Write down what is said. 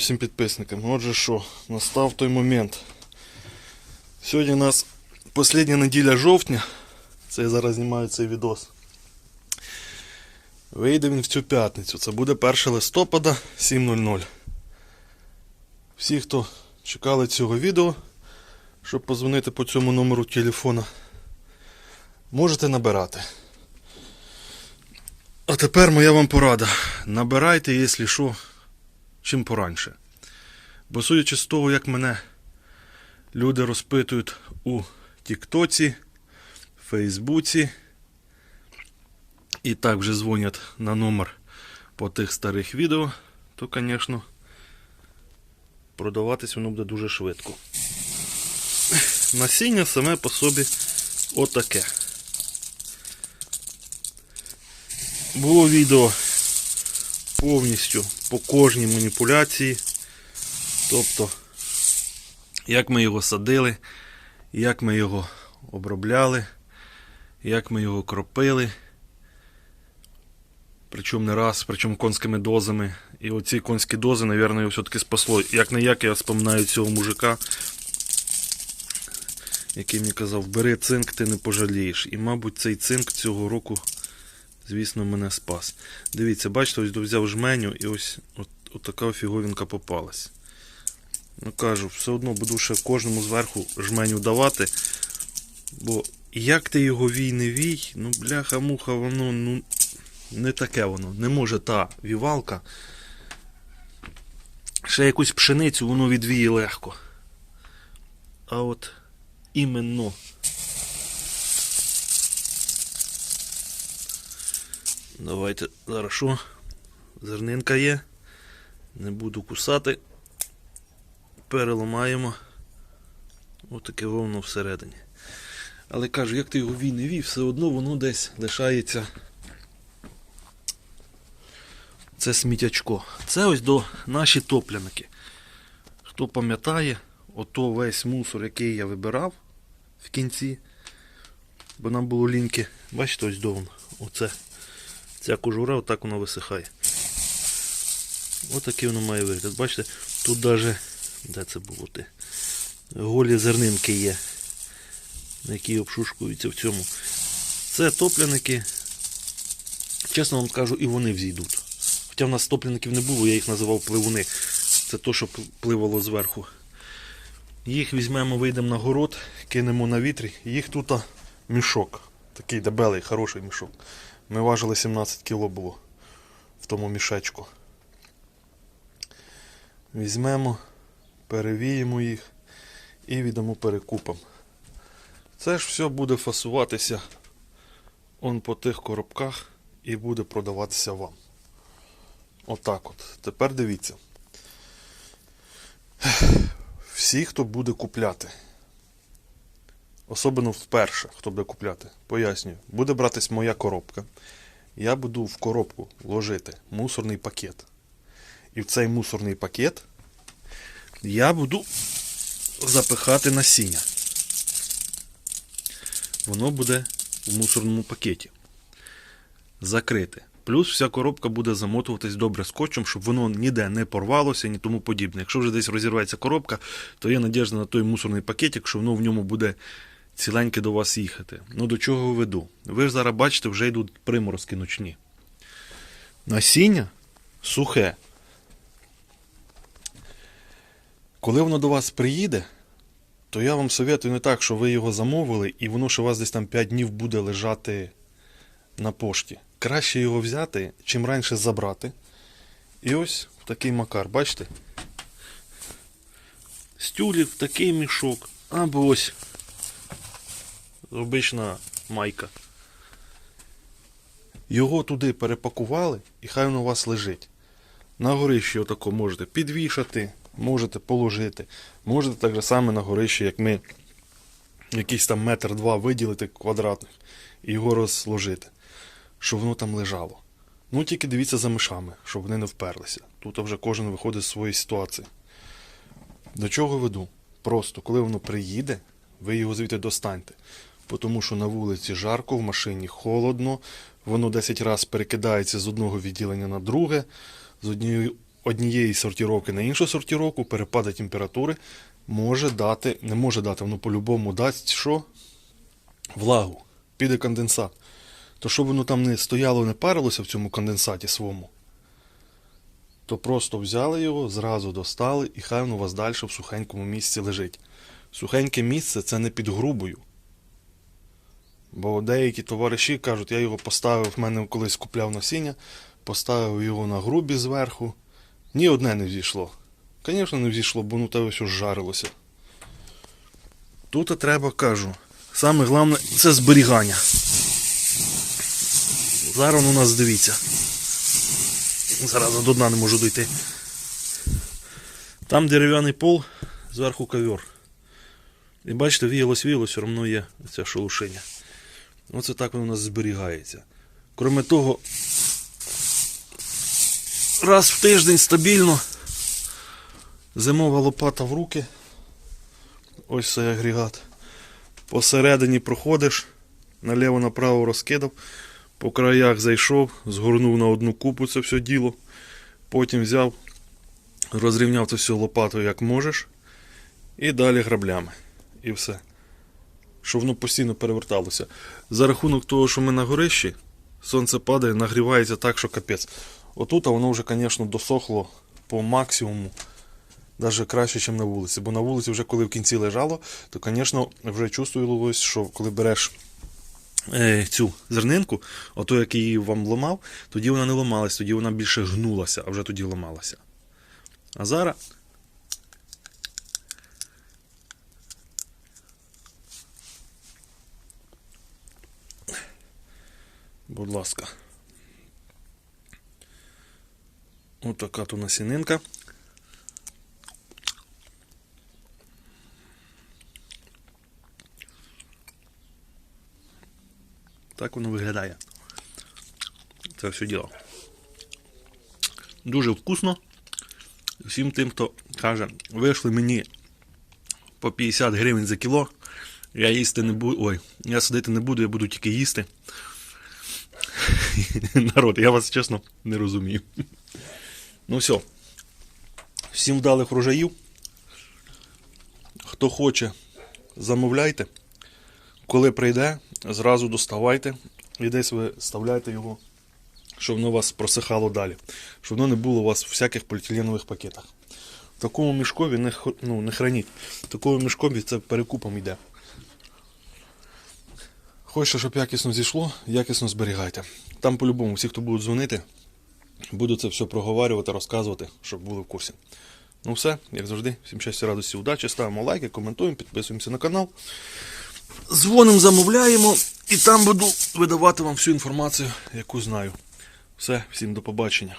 всім підписникам. Отже що, настав той момент. Сьогодні у нас остання неділя жовтня. Це я зараз знімаю цей відос. Вийде він в цю п'ятницю. Це буде 1 листопада 7.00. Всі, хто чекали цього відео, щоб позвонити по цьому номеру телефона, можете набирати. А тепер моя вам порада. Набирайте, якщо що, чим пораньше. Бо судячи з того, як мене люди розпитують у Тіктоці, Фейсбуці, і так вже дзвонять на номер по тих старих відео, то, звісно, продаватись воно буде дуже швидко. Насіння саме по собі отаке. Було відео повністю по кожній маніпуляції. Тобто, як ми його садили, як ми його обробляли, як ми його кропили. Причому не раз, причому конськими дозами. І оці конські дози, мабуть, його все-таки спасло. Як не як я вспоминаю цього мужика, який мені казав, бери цинк, ти не пожалієш. І, мабуть, цей цинк цього року звісно, мене спас. Дивіться, бачите, ось взяв жменю і ось от, от така фіговінка попалась. Ну кажу, все одно буду ще кожному зверху жменю давати. Бо як ти його вій не вій, ну бляха-муха, воно ну, не таке воно. Не може та вівалка. Ще якусь пшеницю воно відвіє легко. А от іменно Давайте зараз що? Зернинка є. Не буду кусати. Переламаємо. Отаке воно всередині. Але кажу, як ти його вій не вів, все одно воно десь лишається. Це сміттячко. Це ось до наші топляники. Хто пам'ятає, ото весь мусор, який я вибирав в кінці. Бо нам було ліньки. Бачите, ось до воно. Оце. Ця кожура, отак воно висихає. Отакий воно має вигляд. Бачите, тут навіть, де це було ти? Голі зернинки є, які обшушкуються в цьому. Це топляники. Чесно вам скажу, і вони взійдуть. Хоча в нас топляників не було, я їх називав пливуни. Це то, що пливало зверху. Їх візьмемо, вийдемо на город, кинемо на вітрі. Їх тут мішок. Такий дебелий, хороший мішок. Ми важили 17 кг було в тому мішечку. Візьмемо, перевіємо їх і віддамо перекупам. Це ж все буде фасуватися он по тих коробках і буде продаватися вам. Отак от. Тепер дивіться. Всі, хто буде купляти. Особливо вперше, хто буде купляти. Пояснюю, буде братись моя коробка. Я буду в коробку вложити мусорний пакет. І в цей мусорний пакет я буду запихати насіння. Воно буде в мусорному пакеті. Закрите. Плюс вся коробка буде замотуватись добре скотчем, щоб воно ніде не порвалося ні тому подібне. Якщо вже десь розірветься коробка, то є надіжда на той мусорний пакетик, що воно в ньому буде ціленьке до вас їхати. Ну до чого веду? Ви ж зараз бачите, вже йдуть приморозки ночні. Насіння сухе. Коли воно до вас приїде, то я вам советую не так, що ви його замовили, і воно ще у вас десь там 5 днів буде лежати на пошті. Краще його взяти, чим раніше забрати. І ось такий макар, бачите? З тюлів такий мішок. Або ось обична майка. Його туди перепакували і хай воно у вас лежить. На горищі отако можете підвішати, можете положити. Можете так же саме на горищі, як ми якийсь там метр два виділити квадратних і його розложити, щоб воно там лежало. Ну тільки дивіться за мишами, щоб вони не вперлися. Тут вже кожен виходить з своєї ситуації. До чого веду? Просто коли воно приїде, ви його звідти достаньте. Тому що на вулиці жарко, в машині холодно, воно 10 разів перекидається з одного відділення на друге, з однієї однієї сортіровки на іншу сортіровку, перепади температури може дати, не може дати, воно по-любому дасть що? Влагу, піде конденсат. То щоб воно там не стояло, не парилося в цьому конденсаті своєму, то просто взяли його, зразу достали, і хай воно у вас далі в сухенькому місці лежить. Сухеньке місце це не під грубою. Бо деякі товариші кажуть, я його поставив, в мене колись купляв насіння, поставив його на грубі зверху. Ні одне не взійшло. Звісно, не взійшло, бо ну те все жарилося. Тут треба кажу. Саме головне це зберігання. Зараз у нас дивіться. Зараз до дна не можу дойти. Там дерев'яний пол, зверху ковер. І бачите, віялось, віялось, все одно є це шелушення. Оце так воно у нас зберігається. Кроме того, раз в тиждень стабільно зимова лопата в руки. Ось цей агрегат. Посередині проходиш, наліво-направо розкидав, по краях зайшов, згорнув на одну купу це все діло. Потім взяв, розрівняв це все лопатою як можеш. І далі граблями. І все. Щоб воно постійно переверталося. За рахунок того, що ми на горищі, сонце падає, нагрівається так, що капець. Отут а воно вже, звісно, досохло по максимуму. Навіть краще, ніж на вулиці. Бо на вулиці, вже коли в кінці лежало, то, звісно, вже чувствувалось, що коли береш е, цю зернинку, ото як її вам ламав, тоді вона не ламалась, тоді вона більше гнулася, а вже тоді ламалася. А зараз. Будь ласка. Отака то насінинка. Так воно виглядає. Це все діло. Дуже вкусно. Всім тим, хто каже, вийшли мені по 50 гривень за кіло. Я їсти не буду. Ой, я сидити не буду, я буду тільки їсти. Народ, я вас чесно не розумію. Ну все. Всім вдалих врожаїв. Хто хоче, замовляйте. Коли прийде, зразу доставайте і десь ви вставляйте його, щоб воно вас просихало далі. Щоб воно не було у вас в всяких поліетиленових пакетах. В такому мішкові не, ну, не храніть. В такому мішкові це перекупом йде. Хочете, щоб якісно зійшло, якісно зберігайте. Там по-любому всі, хто будуть дзвонити, буду це все проговорювати, розказувати, щоб були в курсі. Ну все, як завжди, всім щастя, радості, удачі. Ставимо лайки, коментуємо, підписуємося на канал. Дзвоним, замовляємо, і там буду видавати вам всю інформацію, яку знаю. Все, всім до побачення.